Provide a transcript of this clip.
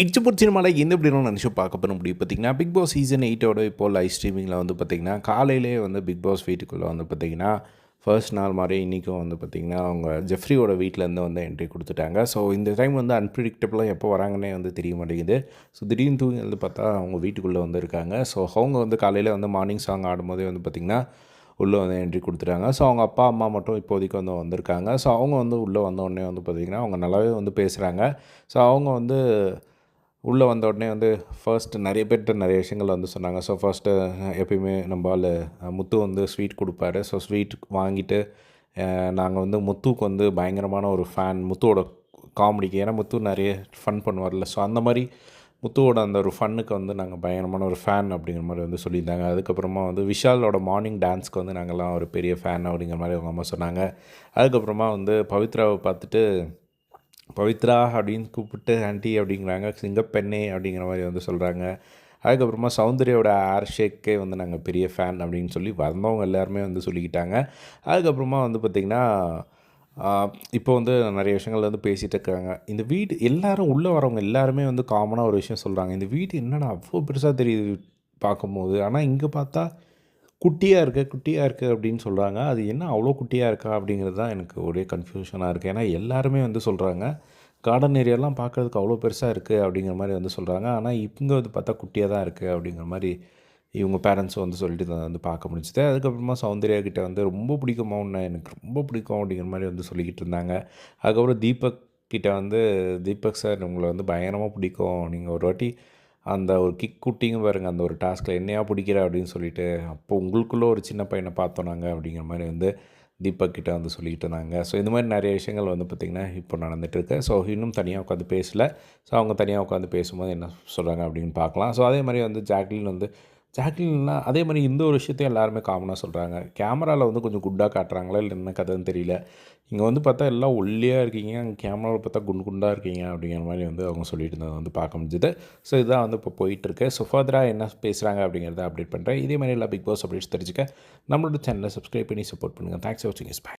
It's put சினிமாவில் எந்த இப்படின்னு நினச்சி பார்க்க போகிற முடியும் பார்த்தீங்கன்னா பிக் பாஸ் சீசன் எயிட்டோட இப்போ லைவ் ஸ்ட்ரீமிங்கில் வந்து பார்த்திங்கன்னா காலையிலே வந்து பிக் பாஸ் வீட்டுக்குள்ளே வந்து பார்த்திங்கன்னா ஃபர்ஸ்ட் நாள் மாதிரி இன்றைக்கும் வந்து பார்த்திங்கன்னா அவங்க ஜெஃப்ரியோட வீட்டிலேருந்து வந்து என்ட்ரி கொடுத்துட்டாங்க. ஸோ இந்த டைம் வந்து அன்பிரிடிக்டபுளாக எப்போ வராங்கன்னே வந்து தெரிய மாட்டேங்குது. ஸோ திடீர்னு தூங்கி வந்து பார்த்தா அவங்க வீட்டுக்குள்ளே வந்து இருக்காங்க. ஸோ அவங்க வந்து காலையில் வந்து மார்னிங் சாங் ஆடும்போதே வந்து பார்த்திங்கன்னா உள்ளே வந்து என்ட்ரி கொடுத்துட்டாங்க. ஸோ அவங்க அப்பா அம்மா மட்டும் இப்போதைக்கு வந்து வந்திருக்காங்க. ஸோ அவங்க வந்து உள்ளே வந்த உடனே வந்து பார்த்திங்கன்னா அவங்க நல்லாவே வந்து பேசுகிறாங்க ஸோ அவங்க வந்து உள்ளே வந்த உடனே வந்து ஃபர்ஸ்ட் நிறைய பேர்கிட்ட நிறைய விஷயங்கள் வந்து சொன்னாங்க. ஸோ ஃபர்ஸ்ட்டு எப்பயுமே நம்ம ஆள் முத்து வந்து ஸ்வீட் கொடுப்பாரு. ஸோ ஸ்வீட் வாங்கிட்டு நாங்கள் வந்து முத்துக்கு வந்து பயங்கரமான ஒரு ஃபேன் முத்துவோட காமெடிக்கு ஏன்னா முத்து நிறைய ஃபன் பண்ணுவார்ல. ஸோ அந்த மாதிரி முத்துவோட அந்த ஒரு ஃபன்னுக்கு வந்து நாங்கள் பயங்கரமான ஒரு ஃபேன் அப்படிங்கிற மாதிரி வந்து சொல்லியிருந்தாங்க. அதுக்கப்புறமா வந்து விஷாலோட மார்னிங் டான்ஸ்க்கு வந்து நாங்கள்லாம் ஒரு பெரிய ஃபேன் அப்படிங்கிற மாதிரி அவங்க அம்மா சொன்னாங்க. அதுக்கப்புறமா வந்து பவித்ராவை பார்த்துட்டு பவித்ரா அப்படின்னு கூப்பிட்டு ஆண்டி அப்படிங்கிறாங்க. சிங்கப்பெண்ணே அப்படிங்கிற மாதிரி வந்து சொல்கிறாங்க அதுக்கப்புறமா சௌந்தர்யோட ஏர் ஷேக்கே வந்து நாங்கள் பெரிய ஃபேன் அப்படின்னு சொல்லி வந்தவங்க எல்லாருமே வந்து சொல்லிக்கிட்டாங்க. அதுக்கப்புறமா வந்து பார்த்திங்கன்னா இப்போ வந்து நிறைய விஷயங்கள் வந்து பேசிகிட்டு இருக்காங்க. இந்த வீடு எல்லோரும் உள்ளே வரவங்க எல்லாருமே வந்து காமனாக ஒரு விஷயம் சொல்கிறாங்க இந்த வீடு என்னடா அவ்வளோ பெருசாக தெரியுது பார்க்கும்போது. ஆனால் இங்கே பார்த்தா குட்டியாக இருக்குது குட்டியாக இருக்குது அப்படின்னு சொல்கிறாங்க அது என்ன அவ்வளோ குட்டியாக இருக்கா அப்படிங்கிறது தான் எனக்கு ஒரே கன்ஃபியூஷனாக இருக்குது ஏன்னா எல்லாருமே வந்து சொல்கிறாங்க கார்டன் ஏரியாலாம் பார்க்குறதுக்கு அவ்வளோ பெருசாக இருக்குது அப்படிங்கிற மாதிரி வந்து சொல்கிறாங்க ஆனால் இங்கே வந்து பார்த்தா குட்டியாக தான் இருக்குது அப்படிங்கிற மாதிரி இவங்க பேரண்ட்ஸும் வந்து சொல்லிட்டு தான் வந்து பார்க்க முடிஞ்சுது. அதுக்கப்புறமா சௌந்தர்யா கிட்டே வந்து ரொம்ப பிடிக்குமா உன்னை எனக்கு ரொம்ப பிடிக்கும் அப்படிங்கிற மாதிரி வந்து சொல்லிக்கிட்டு இருந்தாங்க. அதுக்கப்புறம் தீபக் கிட்டே வந்து தீபக் சார் உங்களை வந்து பயங்கரமாக பிடிக்கும். நீங்கள் ஒரு வாட்டி அந்த ஒரு கிக் குட்டிங்க பாருங்க அந்த ஒரு டாஸ்கில் என்னையா பிடிக்கிற அப்படின்னு சொல்லிட்டு அப்போ உங்களுக்குள்ளே ஒரு சின்ன பையனை பார்த்தோம் நாங்கள் அப்படிங்கிற மாதிரி வந்து தீபக் கிட்ட வந்து சொல்லிக்கிட்டு இருந்தாங்க. ஸோ இந்த மாதிரி நிறைய விஷயங்கள் வந்து பார்த்திங்கன்னா இப்போ நடந்துகிட்ருக்கு ஸோ இன்னும் தனியாக உட்காந்து பேசலை. ஸோ அவங்க தனியாக உட்காந்து பேசும்போது என்ன சொல்கிறாங்க அப்படின்னு பார்க்கலாம். ஸோ அதே மாதிரி வந்து ஜாக்லின் வந்து ஜாக்லின்னா அதே மாதிரி இந்த ஒரு விஷயத்தையும் எல்லாருமே காமனாக சொல்கிறாங்க கேமராவில் வந்து கொஞ்சம் குட்டாக காட்டுறாங்களா இல்லை என்ன கதைன்னு தெரியல. இங்கே வந்து பார்த்தா எல்லாம் ஒல்லியாக இருக்கீங்க அங்கே கேமராவில் பார்த்தா குண்டு குண்டாக இருக்கீங்க அப்படிங்கிற மாதிரி வந்து அவங்க சொல்லிட்டு இருந்ததை வந்து பார்க்க முடிஞ்சுது. ஸோ இதுதான் வந்து இப்போ போயிட்டுருக்கு. ஸோ ஃபர்தராக என்ன பேசுகிறாங்க அப்படிங்கிறத அப்டேட் பண்ணுறேன் இதே மாதிரி எல்லாம் பிக் பாஸ் அப்டேட்ஸ் தெரிஞ்சுக்க நம்மளோட சேனலை சப்ஸ்கிரைப் பண்ணி சப்போர்ட் பண்ணுங்கள் தேங்க்ஸ் ஃபார் வாட்சிங் இஸ் பை